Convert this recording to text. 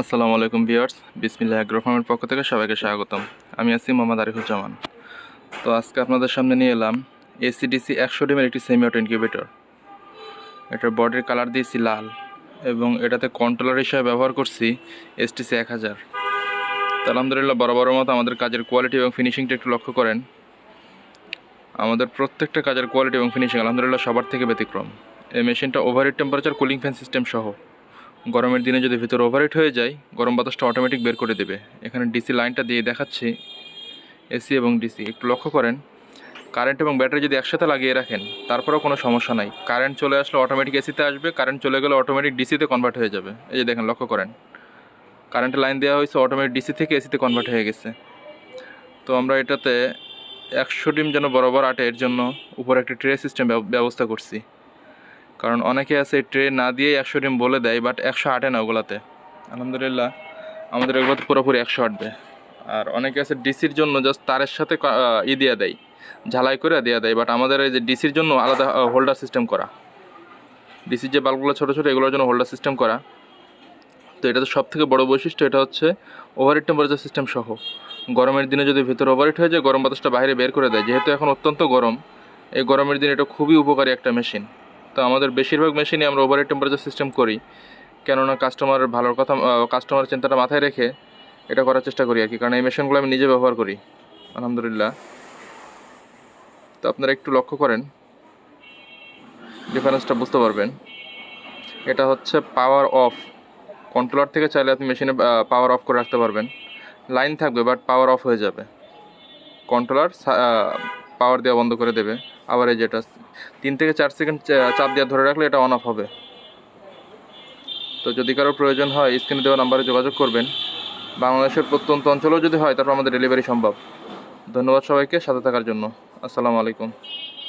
আসসালামু আলাইকুম ভিউয়ার্স, বিসমিল্লাহ অ্যাগ্রো ফার্মের পক্ষ থেকে সবাইকে স্বাগতম। আমি আছি মোহাম্মদ আরিফুজ্জামান। তো আজকে আপনাদের সামনে নিয়ে এলাম এসিডিসি একশো ডিমের একটি সেমি অটো ইনকিউবেটর এটার বডির কালার দিয়েছি লাল এবং এটাতে কন্ট্রোলার হিসাবে ব্যবহার করছি এসটিসি এক হাজার। তো আলহামদুলিল্লাহ বড় মতো আমাদের কাজের কোয়ালিটি এবং ফিনিশিংটা একটু লক্ষ্য করেন। আমাদের প্রত্যেকটা কাজের কোয়ালিটি এবং ফিনিশিং আলহামদুলিল্লাহ সবার থেকে ব্যতিক্রম। এই মেশিনটা overheat temperature cooling fan system সহ। গরমের দিনে যদি ভিতরে ওভারহিট হয়ে যায়, গরম বাতাসটা অটোমেটিক বের করে দেবে। এখানে ডিসি লাইনটা দিয়ে দেখাচ্ছি এসি এবং ডিসি একটু লক্ষ্য করেন কারেন্ট এবং ব্যাটারি যদি একসাথে লাগিয়ে রাখেন, তারপরেও কোনো সমস্যা নাই। কারেন্ট চলে আসলে অটোমেটিক এসিতে আসবে কারেন্ট চলে গেলে অটোমেটিক ডিসিতে কনভার্ট হয়ে যাবে। এই যে দেখেন, লক্ষ্য করেন। কারেন্টের লাইন দেওয়া হয়েছে অটোমেটিক ডিসি থেকে এসিতে কনভার্ট হয়ে গেছে। তো আমরা এটাতে একশো ডিম যেন বরাবর আটে, এর জন্য উপরে একটা ট্রে সিস্টেম ব্যবস্থা করছি। কারণ অনেকে আছে ট্রে না দিয়ে একশো ডিম বলে দেয় বাট একশো আটে না ওগুলাতে। আলহামদুলিল্লাহ, আমাদের এগুলোতে পুরোপুরি একশো আট দেয়। আর অনেকে আছে ডিসির জন্য জাস্ট তারের সাথে ই দিয়ে দেয়, ঝালাই করে দেওয়া দেয় বাট আমাদের এই যে ডিসির জন্য আলাদা হোল্ডার সিস্টেম করা। ডিসির যে বাল্বগুলো ছোটো ছোটো, এগুলোর জন্য হোল্ডার সিস্টেম করা। তো এটা তো সব থেকে বড় বৈশিষ্ট্য, এটা হচ্ছে ওভারহিট টেম্পারেচার সিস্টেম সহ। গরমের দিনে যদি ভিতরে ওভারহিট হয়ে যায়, গরম বাতাসটা বাইরে বের করে দেয়, যেহেতু এখন অত্যন্ত গরম, এই গরমের দিনে এটা খুবই উপকারী একটা মেশিন তো আমাদের বেশিরভাগ মেশিনে আমরা ওভারহিট টেম্পারেচার সিস্টেম করি। কেননা কাস্টমারের ভালোর কথা কাস্টমারের চিন্তাটা মাথায় রেখে এটা করার চেষ্টা করি আর কি। কারণ এই মেশিনগুলো আমি নিজে ব্যবহার করি, আলহামদুলিল্লাহ। তো আপনারা একটু লক্ষ্য করেন ডিফারেন্সটা বুঝতে পারবেন। এটা হচ্ছে পাওয়ার অফ কন্ট্রোলার থেকে চাইলে আপনি মেশিনে পাওয়ার অফ করে রাখতে পারবেন। লাইন থাকবে বাট পাওয়ার অফ হয়ে যাবে। কন্ট্রোলার পাওয়ার দেওয়া বন্ধ করে দেবে। আবার এই যেটা তিন থেকে চার সেকেন্ড চাপ দেওয়া ধরে রাখলে এটা অন অফ হবে। তো যদি কারও প্রয়োজন হয় স্ক্রিনে দেওয়া নাম্বারে যোগাযোগ করবেন। বাংলাদেশের প্রত্যন্ত অঞ্চলেও যদি হয়, তারপর আমাদের ডেলিভারি সম্ভব। ধন্যবাদ সবাইকে, সাথে থাকার জন্য। আসসালামু আলাইকুম।